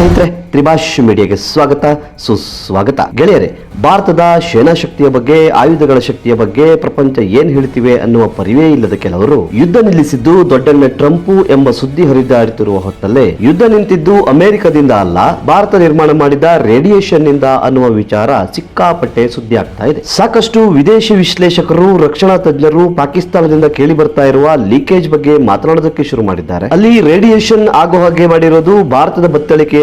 ಸ್ನೇಹಿತರೆ, ತ್ರಿಭಾಷ್ ಮೀಡಿಯಾಗೆ ಸ್ವಾಗತ, ಸುಸ್ವಾಗತ. ಗೆಳೆಯರೆ, ಭಾರತದ ಸೇನಾ ಶಕ್ತಿಯ ಬಗ್ಗೆ, ಆಯುಧಗಳ ಶಕ್ತಿಯ ಬಗ್ಗೆ ಪ್ರಪಂಚ ಏನ್ ಹೇಳ್ತಿವೆ ಅನ್ನುವ ಪರಿವೇ ಇಲ್ಲದ ಕೆಲವರು ಯುದ್ಧ ನಿಲ್ಲಿಸಿದ್ದು ದೊಡ್ಡಣ್ಣ ಟ್ರಂಪ್ ಎಂಬ ಸುದ್ದಿ ಹರಿದಾಡುತ್ತಿರುವ ಹೊತ್ತಲ್ಲೇ, ಯುದ್ಧ ನಿಂತಿದ್ದು ಅಮೆರಿಕದಿಂದ ಅಲ್ಲ, ಭಾರತ ನಿರ್ಮಾಣ ಮಾಡಿದ ರೇಡಿಯೇಷನ್ನಿಂದ ಅನ್ನುವ ವಿಚಾರ ಸಿಕ್ಕಾಪಟ್ಟೆ ಸುದ್ದಿ ಆಗ್ತಾ ಇದೆ. ಸಾಕಷ್ಟು ವಿದೇಶಿ ವಿಶ್ಲೇಷಕರು, ರಕ್ಷಣಾ ತಜ್ಞರು ಪಾಕಿಸ್ತಾನದಿಂದ ಕೇಳಿ ಬರ್ತಾ ಇರುವ ಲೀಕೇಜ್ ಬಗ್ಗೆ ಮಾತನಾಡೋದಕ್ಕೆ ಶುರು ಮಾಡಿದ್ದಾರೆ. ಅಲ್ಲಿ ರೇಡಿಯೇಷನ್ ಆಗೋ ಹಾಗೆ ಮಾಡಿರೋದು ಭಾರತದ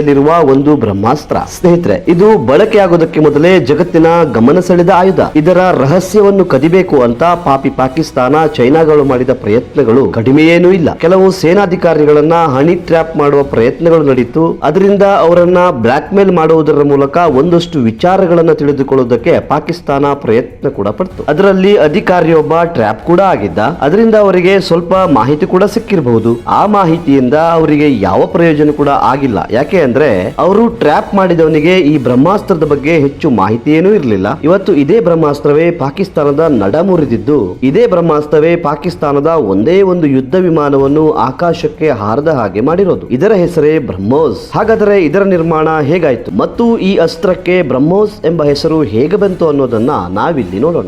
ಬತ್ತಳಿಕೆಯಲ್ಲಿರುವ ಒಂದು ಬ್ರಹ್ಮಾಸ್ತ್ರ. ಸ್ನೇಹಿತರೆ, ಇದು ಬಳಕೆ ಆಗೋದಕ್ಕೆ ಮೊದಲೇ ಜಗತ್ತಿನ ಗಮನ ಸೆಳೆದ ಆಯುಧ. ಇದರ ರಹಸ್ಯವನ್ನು ಕದಿಬೇಕು ಅಂತ ಪಾಪಿ ಪಾಕಿಸ್ತಾನ, ಚೈನಾಗಳು ಮಾಡಿದ ಪ್ರಯತ್ನಗಳು ಕಡಿಮೆಯೇನೂ ಇಲ್ಲ. ಕೆಲವು ಸೇನಾಧಿಕಾರಿಗಳನ್ನ ಹನಿ ಟ್ರ್ಯಾಪ್ ಮಾಡುವ ಪ್ರಯತ್ನಗಳು ನಡೆಯಿತು ಅದರಿಂದ ಅವರನ್ನ ಬ್ಲಾಕ್ ಮೇಲ್ ಮಾಡುವುದರ ಮೂಲಕ ಒಂದಷ್ಟು ವಿಚಾರಗಳನ್ನ ತಿಳಿದುಕೊಳ್ಳುವುದಕ್ಕೆ ಪಾಕಿಸ್ತಾನ ಪ್ರಯತ್ನ ಕೂಡ ಪಡ್ತು. ಅದರಲ್ಲಿ ಅಧಿಕಾರಿಯೊಬ್ಬ ಟ್ರ್ಯಾಪ್ ಕೂಡ ಆಗಿದ್ದ. ಅದರಿಂದ ಅವರಿಗೆ ಸ್ವಲ್ಪ ಮಾಹಿತಿ ಕೂಡ ಸಿಕ್ಕಿರಬಹುದು. ಆ ಮಾಹಿತಿಯಿಂದ ಅವರಿಗೆ ಯಾವ ಪ್ರಯೋಜನ ಕೂಡ ಆಗಿಲ್ಲ. ಯಾಕೆ ಅವರು ಟ್ರ್ಯಾಪ್ ಮಾಡಿದವನಿಗೆ ಈ ಬ್ರಹ್ಮಾಸ್ತ್ರದ ಬಗ್ಗೆ ಹೆಚ್ಚು ಮಾಹಿತಿಯೇನೂ ಇರಲಿಲ್ಲ. ಇವತ್ತು ಇದೇ ಬ್ರಹ್ಮಾಸ್ತ್ರವೇ ಪಾಕಿಸ್ತಾನದ ನಡ ಮುರಿದಿದ್ದು ಇದೇ ಬ್ರಹ್ಮಾಸ್ತ್ರವೇ ಪಾಕಿಸ್ತಾನದ ಒಂದೇ ಒಂದು ಯುದ್ಧ ವಿಮಾನವನ್ನು ಆಕಾಶಕ್ಕೆ ಹಾರದ ಹಾಗೆ ಮಾಡಿರೋದು. ಇದರ ಹೆಸರೇ ಬ್ರಹ್ಮೋಸ್. ಹಾಗಾದರೆ ಇದರ ನಿರ್ಮಾಣ ಹೇಗಾಯ್ತು? ಮತ್ತು ಈ ಅಸ್ತ್ರಕ್ಕೆ ಬ್ರಹ್ಮೋಸ್ ಎಂಬ ಹೆಸರು ಹೇಗೆ ಬಂತು ಅನ್ನೋದನ್ನ ನಾವಿಲ್ಲಿ ನೋಡೋಣ.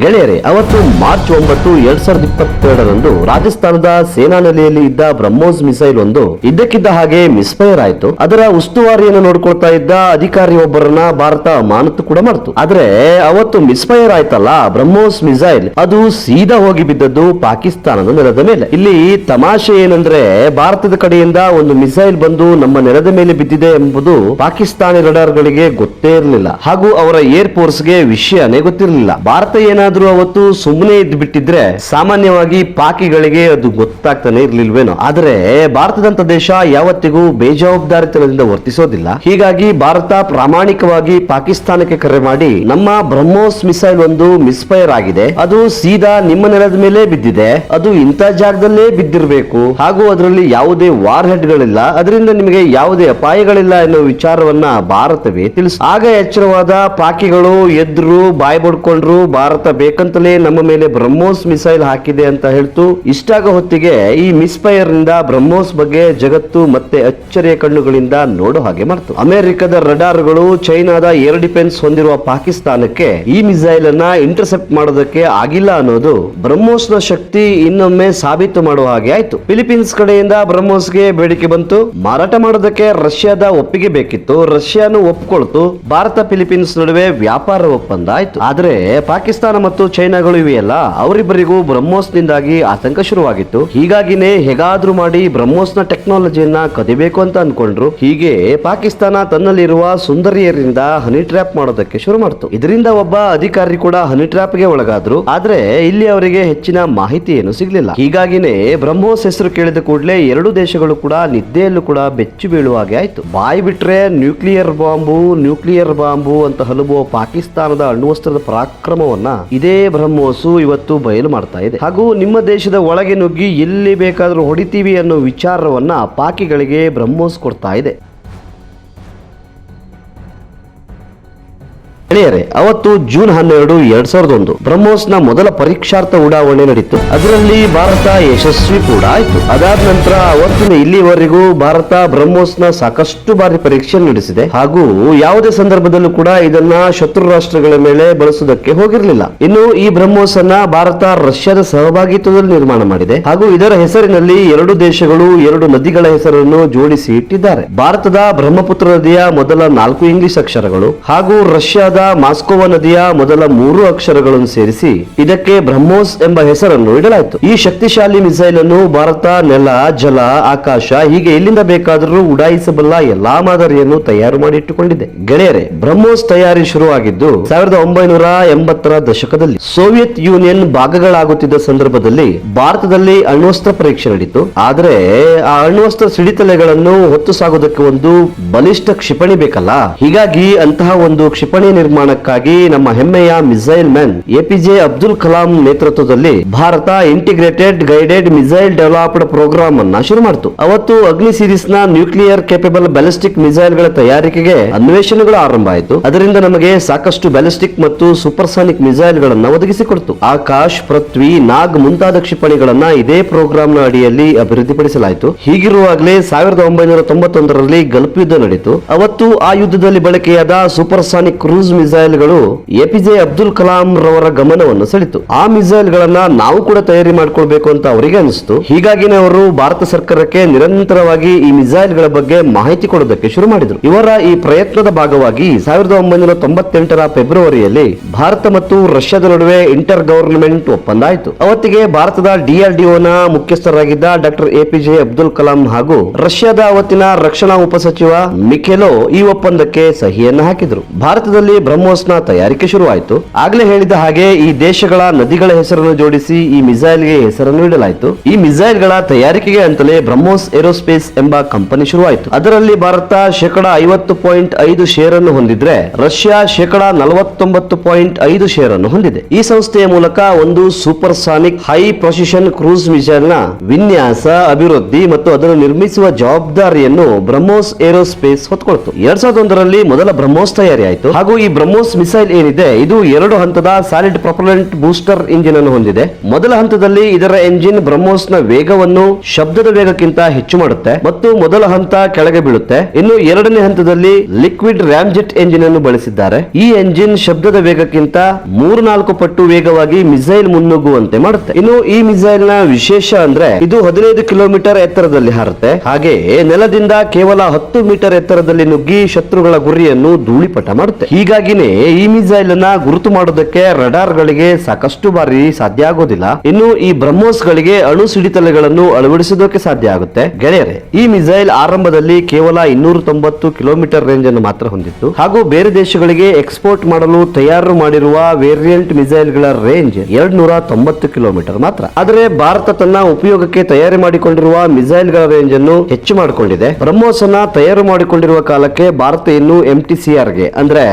ಗೆಳೆಯರೆ, ಅವತ್ತು ಮಾರ್ಚ್ ಒಂಬತ್ತು ಎರಡ್ ಸಾವಿರದ ಇಪ್ಪತ್ತೆರಡರಂದು ರಾಜಸ್ಥಾನದ ಸೇನಾ ನೆಲೆಯಲ್ಲಿ ಇದ್ದ ಬ್ರಹ್ಮೋಸ್ ಮಿಸೈಲ್ ಒಂದು ಇದ್ದಕ್ಕಿದ್ದ ಹಾಗೆ ಮಿಸ್ಫೈರ್ ಆಯಿತು. ಅದರ ಉಸ್ತುವಾರಿಯನ್ನು ನೋಡ್ಕೊಳ್ತಾ ಇದ್ದ ಅಧಿಕಾರಿ ಒಬ್ಬರನ್ನ ಭಾರತ ಮಾನತ್ತು ಕೂಡ ಮಾಡ್ತು ಆದ್ರೆ ಅವತ್ತು ಮಿಸ್ಫೈರ್ ಆಯ್ತಲ್ಲ ಬ್ರಹ್ಮೋಸ್ ಮಿಸೈಲ್. ಅದು ಸೀದಾ ಹೋಗಿ ಬಿದ್ದದ್ದು ಪಾಕಿಸ್ತಾನದ ನೆಲದ ಮೇಲೆ. ಇಲ್ಲಿ ತಮಾಷೆ ಏನಂದ್ರೆ ಭಾರತದ ಕಡೆಯಿಂದ ಒಂದು ಮಿಸೈಲ್ ಬಂದು ನಮ್ಮ ನೆಲದ ಮೇಲೆ ಬಿದ್ದಿದೆ ಎಂಬುದು ಪಾಕಿಸ್ತಾನಿ ರಡಾರ್ಗಳಿಗೆ ಗೊತ್ತೇ ಇರಲಿಲ್ಲ. ಹಾಗೂ ಅವರ ಏರ್ ಫೋರ್ಸ್ಗೆ ವಿಷಯನೇ ಗೊತ್ತಿರಲಿಲ್ಲ. ಭಾರತ ಏನಾದ್ರೂ ಅವತ್ತು ಸುಮ್ಮನೆ ಇದ್ದು ಬಿಟ್ಟಿದ್ರೆ ಸಾಮಾನ್ಯವಾಗಿ ಪಾಕಿಗಳಿಗೆ ಅದು ಗೊತ್ತಾಗ್ತಾನೆ ಇರ್ಲಿಲ್ವೇನೋ. ಆದರೆ ಭಾರತದಂತ ದೇಶ ಯಾವತ್ತಿಗೂ ಬೇಜವಾಬ್ದಾರಿತನದಿಂದ ವರ್ತಿಸೋದಿಲ್ಲ. ಹೀಗಾಗಿ ಭಾರತ ಪ್ರಾಮಾಣಿಕವಾಗಿ ಪಾಕಿಸ್ತಾನಕ್ಕೆ ಕರೆ ಮಾಡಿ ನಮ್ಮ ಬ್ರಹ್ಮೋಸ್ ಮಿಸೈಲ್ ಒಂದು ಮಿಸ್ಫೈರ್ ಆಗಿದೆ. ಅದು ಸೀದಾ ನಿಮ್ಮ ನೆಲದ ಮೇಲೆ ಬಿದ್ದಿದೆ. ಅದು ಇಂಥ ಜಾಗದಲ್ಲೇ ಬಿದ್ದಿರಬೇಕು. ಹಾಗೂ ಅದರಲ್ಲಿ ಯಾವುದೇ ವಾರ್ ಹೆಡ್ ಗಳಿಲ್ಲ ಅದರಿಂದ ನಿಮಗೆ ಯಾವುದೇ ಅಪಾಯಗಳಿಲ್ಲ ಎನ್ನುವ ವಿಚಾರವನ್ನ ಭಾರತವೇ ತಿಳಿಸ. ಆಗ ಎಚ್ಚರವಾದ ಪಾಕಿಗಳು ಎದ್ರು ಬಾಯ್ ಬಡ್ಕೊಂಡ್ರು ಭಾರತ ಬೇಕಂತಲೇ ನಮ್ಮ ಮೇಲೆ ಬ್ರಹ್ಮೋಸ್ ಮಿಸೈಲ್ ಹಾಕಿದೆ ಅಂತ ಹೇಳ್ತು. ಇಷ್ಟಾಗ ಹೊತ್ತಿಗೆ ಈ ಮಿಸ್ಫೈರ್ನಿಂದ ಬ್ರಹ್ಮೋಸ್ ಬಗ್ಗೆ ಜಗತ್ತು ಮತ್ತೆ ಅಚ್ಚರಿಯ ಕಣ್ಣುಗಳಿಂದ ನೋಡೋ ಹಾಗೆ ಮಾಡ್ತು. ಅಮೆರಿಕದ ರಡಾರ್ಗಳು ಚೈನಾದ ಏರ್ ಡಿಫೆನ್ಸ್ ಹೊಂದಿರುವ ಪಾಕಿಸ್ತಾನಕ್ಕೆ ಈ ಮಿಸೈಲ್ ಅನ್ನ ಇಂಟರ್ಸೆಪ್ಟ್ ಮಾಡೋದಕ್ಕೆ ಆಗಿಲ್ಲ ಅನ್ನೋದು ಬ್ರಹ್ಮೋಸ್ನ ಶಕ್ತಿ ಇನ್ನೊಮ್ಮೆ ಸಾಬೀತು ಮಾಡುವ ಹಾಗೆ ಆಯ್ತು. ಫಿಲಿಪೀನ್ಸ್ ಕಡೆಯಿಂದ ಬ್ರಹ್ಮೋಸ್ಗೆ ಬೇಡಿಕೆ ಬಂತು. ಮಾರಾಟ ಮಾಡೋದಕ್ಕೆ ರಷ್ಯಾದ ಒಪ್ಪಿಗೆ ಬೇಕಿತ್ತು. ರಷ್ಯಾನು ಒಪ್ಕೊಳ್ತು. ಭಾರತ ಫಿಲಿಪೀನ್ಸ್ ನಡುವೆ ವ್ಯಾಪಾರ ಒಪ್ಪಂದ ಆಯ್ತು. ಆದ್ರೆ ಪಾಕಿಸ್ತಾನ ಮತ್ತು ಚೈನಾಗಳು ಇವೆಯಲ್ಲ, ಅವರಿಬ್ಬರಿಗೂ ಬ್ರಹ್ಮೋಸ್ ನಿಂದಾಗಿ ಆತಂಕ ಶುರುವಾಗಿತ್ತು. ಹೀಗಾಗಿನೇ ಹೇಗಾದ್ರೂ ಮಾಡಿ ಬ್ರಹ್ಮೋಸ್ನ ಟೆಕ್ನಾಲಜಿಯನ್ನ ಕದಿಬೇಕು ಅಂತ ಅನ್ಕೊಂಡ್ರು. ಹೀಗೆ ಪಾಕಿಸ್ತಾನ ತನ್ನಲ್ಲಿರುವ ಸುಂದರಿಯರಿಂದ ಹನಿ ಟ್ರ್ಯಾಪ್ ಮಾಡೋದಕ್ಕೆ ಶುರು ಮಾಡ್ತು. ಇದರಿಂದ ಒಬ್ಬ ಅಧಿಕಾರಿ ಕೂಡ ಹನಿ ಟ್ರ್ಯಾಪ್ಗೆ ಒಳಗಾದ್ರು. ಆದ್ರೆ ಇಲ್ಲಿ ಅವರಿಗೆ ಹೆಚ್ಚಿನ ಮಾಹಿತಿ ಏನು ಸಿಗ್ಲಿಲ್ಲ. ಹೀಗಾಗಿನೇ ಬ್ರಹ್ಮೋಸ್ ಹೆಸರು ಕೇಳಿದ ಕೂಡಲೇ ಎರಡು ದೇಶಗಳು ಕೂಡ ನಿದ್ದೆಯಲ್ಲೂ ಕೂಡ ಬೆಚ್ಚು ಬೀಳುವ ಹಾಗೆ ಆಯ್ತು. ಬಾಯಿ ಬಿಟ್ರೆ ನ್ಯೂಕ್ಲಿಯರ್ ಬಾಂಬು ನ್ಯೂಕ್ಲಿಯರ್ ಬಾಂಬು ಅಂತ ಹಲವು ಪಾಕಿಸ್ತಾನದ ಅಣ್ವಸ್ತ್ರದ ಪರಾಕ್ರಮವನ್ನ ಇದೇ ಬ್ರಹ್ಮೋಸು ಇವತ್ತು ಬಯಲು ಮಾಡ್ತಾ ಇದೆ. ಹಾಗೂ ನಿಮ್ಮ ದೇಶದ ಒಳಗೆ ನುಗ್ಗಿ ಎಲ್ಲಿ ಬೇಕಾದರೂ ಹೊಡಿತೀವಿ ಅನ್ನೋ ವಿಚಾರವನ್ನ ಪಾಕಿಗಳಿಗೆ ಬ್ರಹ್ಮೋಸ್ ಕೊಡ್ತಾ ಇದೆ. ಗೆಳೆಯರೆ, ಅವತ್ತು ಜೂನ್ ಹನ್ನೆರಡು, ಎರಡ್ ಸಾವಿರದ ಒಂದು ಬ್ರಹ್ಮೋಸ್ನ ಮೊದಲ ಪರೀಕ್ಷಾರ್ಥ ಉಡಾವಣೆ ನಡೀತು. ಅದರಲ್ಲಿ ಭಾರತ ಯಶಸ್ವಿ ಕೂಡ ಆಯ್ತು. ಅದಾದ ನಂತರ ಅವತ್ತಿನ ಇಲ್ಲಿವರೆಗೂ ಭಾರತ ಬ್ರಹ್ಮೋಸ್ನ ಸಾಕಷ್ಟು ಬಾರಿ ಪರೀಕ್ಷೆ ನಡೆಸಿದೆ. ಹಾಗೂ ಯಾವುದೇ ಸಂದರ್ಭದಲ್ಲೂ ಕೂಡ ಇದನ್ನ ಶತ್ರು ರಾಷ್ಟ್ರಗಳ ಮೇಲೆ ಬಳಸುವುದಕ್ಕೆ ಹೋಗಿರಲಿಲ್ಲ. ಇನ್ನು ಈ ಬ್ರಹ್ಮೋಸ್ ಅನ್ನ ಭಾರತ ರಷ್ಯಾದ ಸಹಭಾಗಿತ್ವದಲ್ಲಿ ನಿರ್ಮಾಣ ಮಾಡಿದೆ. ಹಾಗೂ ಇದರ ಹೆಸರಿನಲ್ಲಿ ಎರಡು ದೇಶಗಳು, ಎರಡು ನದಿಗಳ ಹೆಸರನ್ನು ಜೋಡಿಸಿ ಇಟ್ಟಿದ್ದಾರೆ. ಭಾರತದ ಬ್ರಹ್ಮಪುತ್ರ ನದಿಯ ಮೊದಲ ನಾಲ್ಕು ಇಂಗ್ಲಿಷ್ ಅಕ್ಷರಗಳು ಹಾಗೂ ರಷ್ಯಾದ ಮಾಸ್ಕೋವ ನದಿಯ ಮೊದಲ ಮೂರು ಅಕ್ಷರಗಳನ್ನು ಸೇರಿಸಿ ಇದಕ್ಕೆ ಬ್ರಹ್ಮೋಸ್ ಎಂಬ ಹೆಸರನ್ನು ಇಡಲಾಯಿತು. ಈ ಶಕ್ತಿಶಾಲಿ ಮಿಸೈಲ್ ಅನ್ನು ಭಾರತ, ನೆಲ, ಜಲ, ಆಕಾಶ ಹೀಗೆ ಎಲ್ಲಿಂದ ಬೇಕಾದರೂ ಉಡಾಯಿಸಬಲ್ಲ ಎಲ್ಲಾ ಮಾದರಿಯನ್ನು ತಯಾರು ಮಾಡಿ ಇಟ್ಟುಕೊಂಡಿದೆ ಗೆಳೆಯರೆ, ಬ್ರಹ್ಮೋಸ್ ತಯಾರಿ ಶುರುವಾಗಿದ್ದು ಸಾವಿರದ ಒಂಬೈನೂರ ಎಂಬತ್ತರ ದಶಕದಲ್ಲಿ ಸೋವಿಯತ್ ಯೂನಿಯನ್ ಭಾಗಗಳಾಗುತ್ತಿದ್ದ ಸಂದರ್ಭದಲ್ಲಿ ಭಾರತದಲ್ಲಿ ಅಣ್ವಸ್ತ್ರ ಪರೀಕ್ಷೆ ನಡೆಯಿತು ಆದರೆ ಆ ಅಣ್ವಸ್ತ್ರ ಸಿಡಿತಲೆಗಳನ್ನು ಹೊತ್ತು ಸಾಗೋದಕ್ಕೆ ಒಂದು ಬಲಿಷ್ಠ ಕ್ಷಿಪಣಿ ಬೇಕಲ್ಲ? ಹೀಗಾಗಿ ಅಂತಹ ಒಂದು ಕ್ಷಿಪಣಿ ನಿರ್ಮಾಣಕ್ಕಾಗಿ ನಮ್ಮ ಹೆಮ್ಮೆಯ missile man APJ Abdul Kalam ನೇತೃತ್ವದಲ್ಲಿ Bharat integrated guided missile developed program ಅನ್ನ ಶುರು ಮಾಡಿತು. ಅವತ್ತು ಅಗ್ನಿ ಸೀರೀಸ್ನ ನ್ಯೂಕ್ಲಿಯರ್ ಕೇಪಬಲ್ ಬ್ಯಾಲಿಸ್ಟಿಕ್ ಮಿಸೈಲ್ಗಳ ತಯಾರಿಕೆಗೆ ಅನ್ವೇಷಣೆಗಳು ಆರಂಭ ಆಯಿತು. ಅದರಿಂದ ನಮಗೆ ಸಾಕಷ್ಟು ಬ್ಯಾಲಿಸ್ಟಿಕ್ ಮತ್ತು ಸೂಪರ್ಸಾನಿಕ್ ಮಿಸೈಲ್ ಗಳನ್ನ ಒದಗಿಸಿಕೊಡ್ತು ಆಕಾಶ್, ಪೃಥ್ವಿ, ನಾಗ್ ಮುಂತಾದ ಕ್ಷಿಪಣಿಗಳನ್ನ ಇದೇ ಪ್ರೋಗ್ರಾಮ್ನ ಅಡಿಯಲ್ಲಿ ಅಭಿವೃದ್ಧಿಪಡಿಸಲಾಯಿತು. ಹೀಗಿರುವಾಗಲೇ ಸಾವಿರದ ಒಂಬೈನೂರ ತೊಂಬತ್ತೊಂದರಲ್ಲಿ ಗಲ್ಫ್ ಯುದ್ಧ ನಡೆಯಿತು ಅವತ್ತು ಆ ಯುದ್ಧದಲ್ಲಿ ಬಳಕೆಯಾದ ಸೂಪರ್ಸಾನಿಕ್ ಕ್ರೂಸ್ ಮಿಸೈಲ್ಗಳು ಎಪಿಜೆ ಅಬ್ದುಲ್ ಕಲಾಂ ರವರ ಗಮನವನ್ನು ಸೆಳಿತು. ಆ ಮಿಸೈಲ್ ಗಳನ್ನ ನಾವು ಕೂಡ ತಯಾರಿ ಮಾಡ್ಕೊಳ್ಬೇಕು ಅಂತ ಅವರಿಗೆ ಅನಿಸ್ತು. ಹೀಗಾಗಿನೇ ಅವರು ಭಾರತ ಸರ್ಕಾರಕ್ಕೆ ನಿರಂತರವಾಗಿ ಈ ಮಿಸೈಲ್ಗಳ ಬಗ್ಗೆ ಮಾಹಿತಿ ಕೊಡೋದಕ್ಕೆ ಶುರು ಮಾಡಿದ್ರು. ಇವರ ಈ ಪ್ರಯತ್ನದ ಭಾಗವಾಗಿ ಸಾವಿರದ ಒಂಬೈನೂರ ತೊಂಬತ್ತೆಂಟರ ಫೆಬ್ರವರಿಯಲ್ಲಿ ಭಾರತ ಮತ್ತು ರಷ್ಯಾದ ನಡುವೆ ಇಂಟರ್ ಗವರ್ನಮೆಂಟ್ ಒಪ್ಪಂದ ಆಯಿತು. ಅವತ್ತಿಗೆ ಭಾರತದ ಡಿಆರ್ಡಿಒನ ಮುಖ್ಯಸ್ಥರಾಗಿದ್ದ ಡಾಕ್ಟರ್ ಎಪಿಜೆ ಅಬ್ದುಲ್ ಕಲಾಂ ಹಾಗೂ ರಷ್ಯಾದ ಅವತ್ತಿನ ರಕ್ಷಣಾ ಉಪಸಚಿವ ಮಿಖೆಲೋ ಈ ಒಪ್ಪಂದಕ್ಕೆ ಸಹಿಯನ್ನು ಹಾಕಿದ್ರು. ಭಾರತದಲ್ಲಿ ಬ್ರಹ್ಮೋಸ್ನ ತಯಾರಿಕೆ ಶುರುವಾಯಿತು. ಆಗ್ಲೇ ಹೇಳಿದ ಹಾಗೆ ಈ ದೇಶಗಳ ನದಿಗಳ ಹೆಸರನ್ನು ಜೋಡಿಸಿ ಈ ಮಿಸೈಲ್ಗೆ ಹೆಸರನ್ನು ಇಡಲಾಯಿತು ಈ ಮಿಸೈಲ್ಗಳ ತಯಾರಿಕೆಗೆ ಅಂತಲೇ ಬ್ರಹ್ಮೋಸ್ ಏರೋಸ್ಪೇಸ್ ಎಂಬ ಕಂಪನಿ ಶುರುವಾಯಿತು. ಅದರಲ್ಲಿ ಭಾರತ ಶೇಕಡ ಐವತ್ತು ಪಾಯಿಂಟ್ ಐದು ಶೇರ್ ಅನ್ನು ಹೊಂದಿದ್ರೆ ರಷ್ಯಾ ಶೇಕಡ ನಲವತ್ತೊಂಬತ್ತು ಪಾಯಿಂಟ್ ಐದು ಶೇರ್ ಅನ್ನು ಹೊಂದಿದೆ. ಈ ಸಂಸ್ಥೆಯ ಮೂಲಕ ಒಂದು supersonic high precision cruise ಮಿಸೈಲ್ನ ವಿನ್ಯಾಸ, ಅಭಿವೃದ್ಧಿ ಮತ್ತು ಅದನ್ನು ನಿರ್ಮಿಸುವ ಜವಾಬ್ದಾರಿಯನ್ನು ಬ್ರಹ್ಮೋಸ್ ಏರೋಸ್ಪೇಸ್ ಹೊತ್ಕೊಳ್ತು. ಎರಡ್ ಸಾವಿರದ ಒಂದರಲ್ಲಿ ಮೊದಲ ಬ್ರಹ್ಮೋಸ್ ತಯಾರಿ ಆಯಿತು ಹಾಗೂ ಈ ಬ್ರಹ್ಮೋಸ್ ಮಿಸೈಲ್ ಏನಿದೆ, ಇದು ಎರಡು ಹಂತದ ಸಾಲಿಡ್ ಪ್ರೊಪಲೆಂಟ್ ಬೂಸ್ಟರ್ ಇಂಜಿನ್ ಅನ್ನು ಹೊಂದಿದೆ. ಮೊದಲ ಹಂತದಲ್ಲಿ ಇದರ ಎಂಜಿನ್ ಬ್ರಹ್ಮೋಸ್ನ ವೇಗವನ್ನು ಶಬ್ದದ ವೇಗಕ್ಕಿಂತ ಹೆಚ್ಚು ಮಾಡುತ್ತೆ ಮತ್ತು ಮೊದಲ ಹಂತ ಕೆಳಗೆ ಬೀಳುತ್ತೆ. ಇನ್ನು ಎರಡನೇ ಹಂತದಲ್ಲಿ ಲಿಕ್ವಿಡ್ ರ್ಯಾಮ್ಜೆಟ್ ಎಂಜಿನ್ ಅನ್ನು ಬಳಸಿದ್ದಾರೆ. ಈ ಎಂಜಿನ್ ಶಬ್ದದ ವೇಗಕ್ಕಿಂತ ಮೂರು ನಾಲ್ಕು ಪಟ್ಟು ವೇಗವಾಗಿ ಮಿಸೈಲ್ ಮುನ್ನುಗ್ಗುವಂತೆ ಮಾಡುತ್ತೆ. ಇನ್ನು ಈ ಮಿಸೈಲ್ನ ವಿಶೇಷ ಅಂದ್ರೆ ಇದು ಹದಿನೈದು ಕಿಲೋಮೀಟರ್ ಎತ್ತರದಲ್ಲಿ ಹಾರುತ್ತೆ. ಹಾಗೆ ನೆಲದಿಂದ ಕೇವಲ ಹತ್ತು ಮೀಟರ್ ಎತ್ತರದಲ್ಲಿ ನುಗ್ಗಿ ಶತ್ರುಗಳ ಗುರಿಯನ್ನು ಧೂಳಿಪಟ ಮಾಡುತ್ತೆ. ಹೀಗಾಗಿನೇ ಈ ಮಿಸೈಲ್ ಅನ್ನ ಗುರುತು ಮಾಡೋದಕ್ಕೆ ರಡಾರ್ ಗಳಿಗೆ ಸಾಕಷ್ಟು ಬಾರಿ ಸಾಧ್ಯ ಆಗೋದಿಲ್ಲ. ಇನ್ನು ಈ ಬ್ರಹ್ಮೋಸ್ ಗಳಿಗೆ ಅಣು ಸಿಡಿತಲೆಗಳನ್ನು ಅಳವಡಿಸೋದಕ್ಕೆ ಸಾಧ್ಯ ಆಗುತ್ತೆ. ಗೆಳೆಯರೆ, ಈ ಮಿಸೈಲ್ ಆರಂಭದಲ್ಲಿ ಕೇವಲ ಇನ್ನೂರ ತೊಂಬತ್ತು ಕಿಲೋಮೀಟರ್ ರೇಂಜ್ ಅನ್ನು ಮಾತ್ರ ಹೊಂದಿತ್ತು. ಹಾಗೂ ಬೇರೆ ದೇಶಗಳಿಗೆ ಎಕ್ಸ್ಪೋರ್ಟ್ ಮಾಡಲು ತಯಾರು ಮಾಡಿರುವ ವೇರಿಯಂಟ್ ಮಿಸೈಲ್ಗಳ ರೇಂಜ್ ಎರಡ್ ನೂರ ತೊಂಬತ್ತು ಕಿಲೋಮೀಟರ್ ಮಾತ್ರ. ಆದರೆ ಭಾರತ ತನ್ನ ಉಪಯೋಗಕ್ಕೆ ತಯಾರಿ ಮಾಡಿಕೊಂಡಿರುವ ಮಿಸೈಲ್ಗಳ ರೇಂಜ್ ಅನ್ನು ಹೆಚ್ಚು ಮಾಡಿಕೊಂಡಿದೆ. ಬ್ರಹ್ಮೋಸ್ ಅನ್ನ ತಯಾರು ಮಾಡಿಕೊಂಡಿರುವ ಕಾಲಕ್ಕೆ ಭಾರತ ಇನ್ನು ಎಂಟಿಸಿಆರ್ಗೆ, ಅಂದ್ರೆ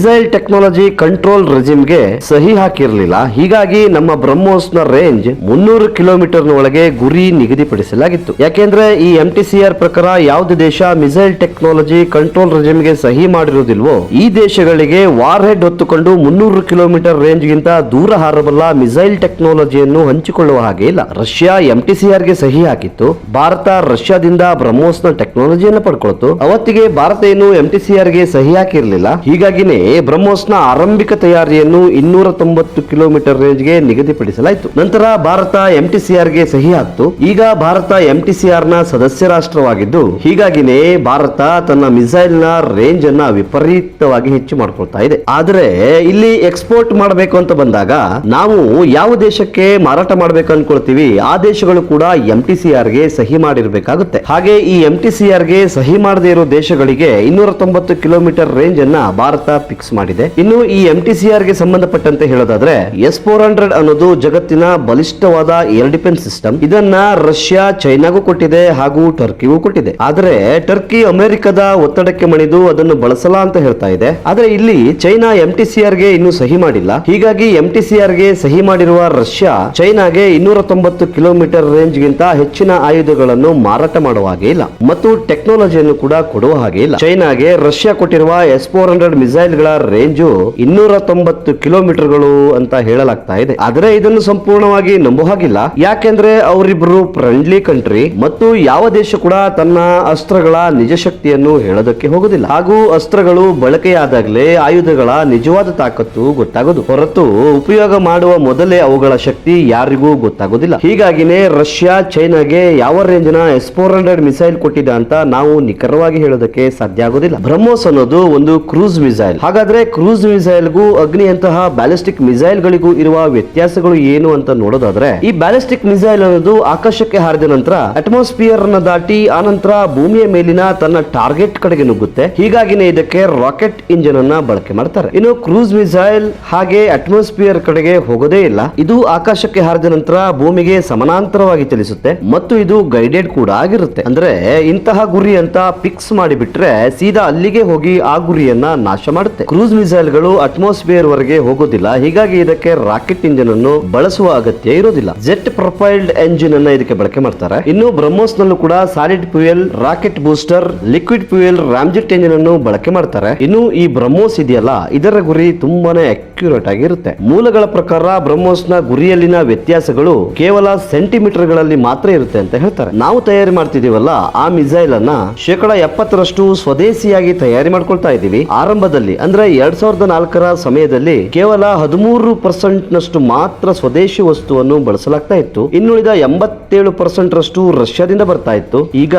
ಮಿಸೈಲ್ ಟೆಕ್ನಾಲಜಿ ಕಂಟ್ರೋಲ್ ರೆಜಿಮ್ಗೆ ಸಹಿ ಹಾಕಿರಲಿಲ್ಲ. ಹೀಗಾಗಿ ನಮ್ಮ ಬ್ರಹ್ಮೋಸ್ನ ರೇಂಜ್ ಮುನ್ನೂರು ಕಿಲೋಮೀಟರ್ ಒಳಗೆ ಗುರಿ ನಿಗದಿಪಡಿಸಲಾಗಿತ್ತು. ಯಾಕೆಂದ್ರೆ ಈ ಎಂ ಟಿ ಪ್ರಕಾರ ಯಾವುದೇ ದೇಶ ಮಿಸೈಲ್ ಟೆಕ್ನಾಲಜಿ ಕಂಟ್ರೋಲ್ ರೆಜಿಮ್ಗೆ ಸಹಿ ಮಾಡಿರುವುದಿಲ್ವೋ ಈ ದೇಶಗಳಿಗೆ ವಾರ್ ಹೆಡ್ ಹೊತ್ತುಕೊಂಡು ಮುನ್ನೂರು ಕಿಲೋಮೀಟರ್ ರೇಂಜ್ ಗಿಂತ ದೂರ ಹಾರಬಲ್ಲ ಮಿಸೈಲ್ ಟೆಕ್ನಾಲಜಿಯನ್ನು ಹಂಚಿಕೊಳ್ಳುವ ಹಾಗೆ ಇಲ್ಲ. ರಷ್ಯಾ ಎಂಟಿಸಿಆರ್ಗೆ ಸಹಿ ಹಾಕಿತ್ತು. ಭಾರತ ರಷ್ಯಾದಿಂದ ಬ್ರಹ್ಮೋಸ್ನ ಟೆಕ್ನಾಲಜಿಯನ್ನು ಪಡ್ಕೊಳ್ತು. ಅವತ್ತಿಗೆ ಭಾರತ ಏನು ಎಂಟಿಸಿಆರ್ಗೆ ಸಹಿ ಹಾಕಿರ್ಲಿಲ್ಲ. ಹೀಗಾಗಿನೇ ಬ್ರಹ್ಮೋಸ್ನ ಆರಂಭಿಕ ತಯಾರಿಯನ್ನು ಇನ್ನೂರ ತೊಂಬತ್ತು ಕಿಲೋಮೀಟರ್ ರೇಂಜ್ಗೆ ನಿಗದಿಪಡಿಸಲಾಯಿತು. ನಂತರ ಭಾರತ ಎಂಟಿಸಿಆರ್ಗೆ ಸಹಿ ಹಾಕ್ತು ಈಗ ಭಾರತ ಎಂಟಿಸಿಆರ್ನ ಸದಸ್ಯ ರಾಷ್ಟ್ರವಾಗಿದ್ದು, ಹೀಗಾಗಿನೇ ಭಾರತ ತನ್ನ ಮಿಸೈಲ್ನ ರೇಂಜ್ ಅನ್ನ ವಿಪರೀತವಾಗಿ ಹೆಚ್ಚು ಮಾಡ್ಕೊಳ್ತಾ ಇದೆ. ಆದರೆ ಇಲ್ಲಿ ಎಕ್ಸ್ಪೋರ್ಟ್ ಮಾಡಬೇಕು ಅಂತ ಬಂದಾಗ, ನಾವು ಯಾವ ದೇಶಕ್ಕೆ ಮಾರಾಟ ಮಾಡ್ಬೇಕು ಅನ್ಕೊಳ್ತೀವಿ, ಆ ದೇಶಗಳು ಕೂಡ ಎಂಟಿಸಿಆರ್ಗೆ ಸಹಿ ಮಾಡಿರಬೇಕಾಗುತ್ತೆ. ಹಾಗೆ ಈ ಎಂಟಿಸಿಆರ್ಗೆ ಸಹಿ ಮಾಡದೇ ಇರೋ ದೇಶಗಳಿಗೆ ಇನ್ನೂರ ತೊಂಬತ್ತು ಕಿಲೋಮೀಟರ್ ರೇಂಜ್ ಅನ್ನ ಭಾರತ ಫಿಕ್ಸ್ ಮಾಡಿದೆ. ಇನ್ನು ಈ ಎಂ ಟಿ ಗೆ ಸಂಬಂಧಪಟ್ಟಂತೆ ಹೇಳೋದಾದ್ರೆ ಎಸ್ ಫೋರ್ ಹಂಡ್ರೆಡ್ ಅನ್ನೋದು ಜಗತ್ತಿನ ಬಲಿಷ್ಠವಾದ ಏರ್ ಡಿಫೆನ್ಸ್ ಸಿಸ್ಟಮ್ ಇದನ್ನ ರಷ್ಯಾ, ಚೈನಾಗೂ ಕೊಟ್ಟಿದೆ ಹಾಗೂ ಟರ್ಕಿಗೂ ಕೊಟ್ಟಿದೆ. ಆದರೆ ಟರ್ಕಿ ಅಮೆರಿಕದ ಒತ್ತಡಕ್ಕೆ ಮಣಿದು ಅದನ್ನು ಬಳಸಲ್ಲ ಅಂತ ಹೇಳ್ತಾ ಇದೆ. ಆದ್ರೆ ಇಲ್ಲಿ ಚೈನಾ ಎಂ ಎಂಟಿಸಿಆರ್ಗೆ ಇನ್ನೂ ಸಹಿ ಮಾಡಿಲ್ಲ. ಹೀಗಾಗಿ ಎಂ ಎಂಟಿಸಿಆರ್ಗೆ ಸಹಿ ಮಾಡಿರುವ ರಷ್ಯಾ, ಚೈನಾಗೆ ಇನ್ನೂರ ತೊಂಬತ್ತು ಕಿಲೋಮೀಟರ್ ರೇಂಜ್ ಗಿಂತ ಹೆಚ್ಚಿನ ಆಯುಧಗಳನ್ನು ಮಾರಾಟ ಮಾಡುವ ಹಾಗೆ ಇಲ್ಲ. ಮತ್ತು ಟೆಕ್ನಾಲಜಿಯನ್ನು ಕೂಡ ಕೊಡುವ ಹಾಗೆ ಇಲ್ಲ. ಚೈನಾಗೆ ರಷ್ಯಾ ಕೊಟ್ಟಿರುವ ಎಸ್ ಫೋರ್ ಹಂಡ್ರೆಡ್ ಮಿಸೈಲ್ ಗಳ ರೇಂಜು ಇನ್ನೂರ ತೊಂಬತ್ತು ಕಿಲೋಮೀಟರ್ಗಳು ಅಂತ ಹೇಳಲಾಗ್ತಾ ಇದೆ. ಆದ್ರೆ ಇದನ್ನು ಸಂಪೂರ್ಣವಾಗಿ ನಂಬುವ ಹಾಗಿಲ್ಲ. ಯಾಕೆಂದ್ರೆ ಅವರಿಬ್ರು ಫ್ರೆಂಡ್ಲಿ ಕಂಟ್ರಿ ಮತ್ತು ಯಾವ ದೇಶ ಕೂಡ ತನ್ನ ಅಸ್ತ್ರಗಳ ನಿಜ ಶಕ್ತಿಯನ್ನು ಹೇಳೋದಕ್ಕೆ ಹೋಗುದಿಲ್ಲ. ಹಾಗೂ ಅಸ್ತ್ರಗಳು ಬಳಕೆಯಾದಾಗಲೇ ಆಯುಧಗಳ ನಿಜವಾದ ತಾಕತ್ತು ಗೊತ್ತಾಗೋದು. ಹೊರತು ಉಪಯೋಗ ಮಾಡುವ ಮೊದಲೇ ಅವುಗಳ ಶಕ್ತಿ ಯಾರಿಗೂ ಗೊತ್ತಾಗೋದಿಲ್ಲ. ಹೀಗಾಗಿನೇ ರಷ್ಯಾ ಚೈನಾಗೆ ಯಾವ ರೇಂಜ್ನ ಎಸ್ ಫೋರ್ ಹಂಡ್ರೆಡ್ ಮಿಸೈಲ್ ಕೊಟ್ಟಿದೆ ಅಂತ ನಾವು ನಿಖರವಾಗಿ ಹೇಳೋದಕ್ಕೆ ಸಾಧ್ಯ ಆಗೋದಿಲ್ಲ. ಬ್ರಹ್ಮೋಸ್ ಅನ್ನೋದು ಒಂದು ಕ್ರೂಸ್ ಮಿಸೈಲ್. ಹಾಗಾದ್ರೆ ಕ್ರೂಸ್ ಮಿಸೈಲ್ಗೂ ಅಗ್ನಿಯಂತಹ ಬ್ಯಾಲಿಸ್ಟಿಕ್ ಮಿಸೈಲ್ ಗಳಿಗೂ ಇರುವ ವ್ಯತ್ಯಾಸಗಳು ಏನು ಅಂತ ನೋಡೋದಾದ್ರೆ, ಈ ಬ್ಯಾಲಿಸ್ಟಿಕ್ ಮಿಸೈಲ್ ಅನ್ನೋದು ಆಕಾಶಕ್ಕೆ ಹಾರಿದ ನಂತರ ಅಟ್ಮಾಸ್ಫಿಯರ್ನ ದಾಟಿ ಆನಂತರ ಭೂಮಿಯ ಮೇಲಿನ ತನ್ನ ಟಾರ್ಗೆಟ್ ಕಡೆಗೆ ನುಗ್ಗುತ್ತೆ. ಹೀಗಾಗಿನೇ ಇದಕ್ಕೆ ರಾಕೆಟ್ ಇಂಜಿನ್ ಅನ್ನ ಬಳಕೆ ಮಾಡ್ತಾರೆ. ಇನ್ನು ಕ್ರೂಸ್ ಮಿಸೈಲ್ ಹಾಗೆ ಅಟ್ಮಾಸ್ಫಿಯರ್ ಕಡೆಗೆ ಹೋಗೋದೇ ಇಲ್ಲ. ಇದು ಆಕಾಶಕ್ಕೆ ಹಾರಿದ ನಂತರ ಭೂಮಿಗೆ ಸಮಾನಾಂತರವಾಗಿ ಚಲಿಸುತ್ತೆ ಮತ್ತು ಇದು ಗೈಡೆಡ್ ಕೂಡ ಆಗಿರುತ್ತೆ. ಅಂದ್ರೆ ಇಂತಹ ಗುರಿ ಅಂತ ಫಿಕ್ಸ್ ಮಾಡಿಬಿಟ್ರೆ ಸೀದಾ ಅಲ್ಲಿಗೆ ಹೋಗಿ ಆ ಗುರಿಯನ್ನ ನಾಶ ಮಾಡುತ್ತೆ. ಮಾಡುತ್ತೆ ಕ್ರೂಸ್ ಮಿಸೈಲ್ಗಳು ಅಟ್ಮಾಸ್ಫಿಯರ್ ವರೆಗೆ ಹೋಗೋದಿಲ್ಲ. ಹೀಗಾಗಿ ಇದಕ್ಕೆ ರಾಕೆಟ್ ಇಂಜಿನ್ ಅನ್ನು ಬಳಸುವ ಅಗತ್ಯ ಇರೋದಿಲ್ಲ. ಜೆಟ್ ಪ್ರೊಫೈಲ್ಡ್ ಎಂಜಿನ್ ಅನ್ನ ಇದಕ್ಕೆ ಬಳಕೆ ಮಾಡ್ತಾರೆ. ಇನ್ನು ಬ್ರಹ್ಮೋಸ್ ನಲ್ಲೂ ಕೂಡ solid fuel, rocket booster, liquid fuel, ramjet engine ಅನ್ನು ಬಳಕೆ ಮಾಡ್ತಾರೆ. ಇನ್ನು ಈ ಬ್ರಹ್ಮೋಸ್ ಇದೆಯಲ್ಲ, ಇದರ ಗುರಿ ತುಂಬಾನೇ ಅಕ್ಯುರೇಟ್ ಆಗಿರುತ್ತೆ. ಮೂಲಗಳ ಪ್ರಕಾರ ಬ್ರಹ್ಮೋಸ್ನ ಗುರಿಯಲ್ಲಿನ ವ್ಯತ್ಯಾಸಗಳು ಕೇವಲ ಸೆಂಟಿಮೀಟರ್ಗಳಲ್ಲಿ ಮಾತ್ರ ಇರುತ್ತೆ ಅಂತ ಹೇಳ್ತಾರೆ. ನಾವು ತಯಾರಿ ಮಾಡ್ತಿದೀವಲ್ಲ ಆ ಮಿಸೈಲ್ ಅನ್ನ ಶೇಕಡ ಎಪ್ಪತ್ತರಷ್ಟು ಸ್ವದೇಶಿಯಾಗಿ ತಯಾರಿ ಮಾಡ್ಕೊಳ್ತಾ ಇದ್ದೀವಿ. ಆರಂಭದಲ್ಲಿ ಅಂದ್ರೆ ಎರಡ್ ಸಾವಿರದ ನಾಲ್ಕರ ಸಮಯದಲ್ಲಿ ಕೇವಲ ಹದಿಮೂರು ಪರ್ಸೆಂಟ್ ನಷ್ಟು ಮಾತ್ರ ಸ್ವದೇಶಿ ವಸ್ತುವನ್ನು ಬಳಸಲಾಗ್ತಾ ಇತ್ತು. ಇನ್ನುಳಿದ ಎಂಬತ್ತೇಳು ಪರ್ಸೆಂಟ್ ರಷ್ಟು ರಷ್ಯಾದಿಂದ ಬರ್ತಾ ಇತ್ತು. ಈಗ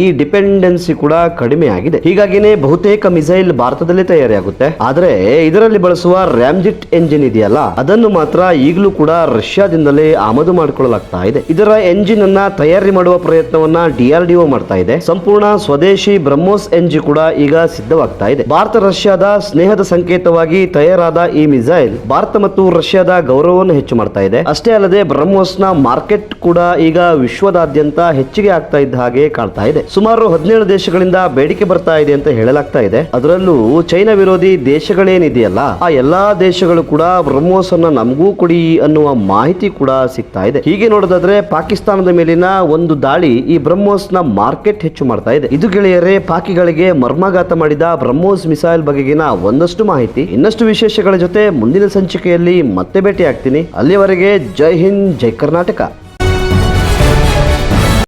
ಈ ಡಿಪೆಂಡೆನ್ಸಿ ಕೂಡ ಕಡಿಮೆ ಆಗಿದೆ. ಹೀಗಾಗಿನೇ ಬಹುತೇಕ ಮಿಸೈಲ್ ಭಾರತದಲ್ಲೇ ತಯಾರಿಯಾಗುತ್ತೆ. ಆದ್ರೆ ಇದರಲ್ಲಿ ಬಳಸುವ ರ್ಯಾಮ್ಜಿಟ್ ಎಂಜಿನ್ ಇದೆಯಲ್ಲ, ಅದನ್ನು ಮಾತ್ರ ಈಗಲೂ ಕೂಡ ರಷ್ಯಾದಿಂದಲೇ ಆಮದು ಮಾಡಿಕೊಳ್ಳಲಾಗ್ತಾ ಇದೆ. ಇದರ ಎಂಜಿನ್ ಅನ್ನ ತಯಾರಿ ಮಾಡುವ ಪ್ರಯತ್ನವನ್ನ ಡಿಆರ್ಡಿಒ ಮಾಡ್ತಾ ಇದೆ. ಸಂಪೂರ್ಣ ಸ್ವದೇಶಿ ಬ್ರಹ್ಮೋಸ್ ಎಂಜಿ ಕೂಡ ಈಗ ಸಿದ್ಧವಾಗ್ತಾ ಇದೆ. ಭಾರತ ರಷ್ಯಾದ ಸ್ನೇಹದ ಸಂಕೇತವಾಗಿ ತಯಾರಾದ ಈ ಮಿಸೈಲ್ ಭಾರತ ಮತ್ತು ರಷ್ಯಾದ ಗೌರವವನ್ನು ಹೆಚ್ಚು ಮಾಡ್ತಾ ಇದೆ. ಅಷ್ಟೇ ಅಲ್ಲದೆ ಬ್ರಹ್ಮೋಸ್ನ ಮಾರ್ಕೆಟ್ ಕೂಡ ಈಗ ವಿಶ್ವದಾದ್ಯಂತ ಹೆಚ್ಚಿಗೆ ಆಗ್ತಾ ಇದ್ದ ಹಾಗೆ ಕಾಣ್ತಾ ಇದೆ. ಸುಮಾರು ಹದಿನೇಳು ದೇಶಗಳಿಂದ ಬೇಡಿಕೆ ಬರ್ತಾ ಇದೆ ಅಂತ ಹೇಳಲಾಗ್ತಾ ಇದೆ. ಅದರಲ್ಲೂ ಚೈನಾ ವಿರೋಧಿ ದೇಶಗಳೇನಿದೆಯಲ್ಲ, ಆ ಎಲ್ಲಾ ದೇಶಗಳು ಕೂಡ ಬ್ರಹ್ಮೋಸ್ ಅನ್ನ ನಮಗೂ ಕೊಡಿ ಅನ್ನುವ ಮಾಹಿತಿ ಕೂಡ ಸಿಗ್ತಾ ಇದೆ. ಹೀಗೆ ನೋಡೋದಾದ್ರೆ ಪಾಕಿಸ್ತಾನದ ಮೇಲಿನ ಒಂದು ದಾಳಿ ಈ ಬ್ರಹ್ಮೋಸ್ನ ಮಾರ್ಕೆಟ್ ಹೆಚ್ಚು ಮಾಡ್ತಾ ಇದೆ. ಇದು ಗೆಳೆಯರೇ, ಪಾಕಿಗಳಿಗೆ ಮರ್ಮಾಘಾತ ಮಾಡಿದ ಬ್ರಹ್ಮೋಸ್ ಮಿಸೈಲ್ ಬಗೆಗಿನ ಒಂದಷ್ಟು ಮಾಹಿತಿ, ಇನ್ನಷ್ಟು ವಿಶೇಷಗಳ ಜೊತೆ ಮುಂದಿನ ಸಂಚಿಕೆಯಲ್ಲಿ ಮತ್ತೆ ಭೇಟಿ ಆಗ್ತೀನಿ ಅಲ್ಲಿವರೆಗೆ ಜೈ ಹಿಂದ್, ಜೈ ಕರ್ನಾಟಕ.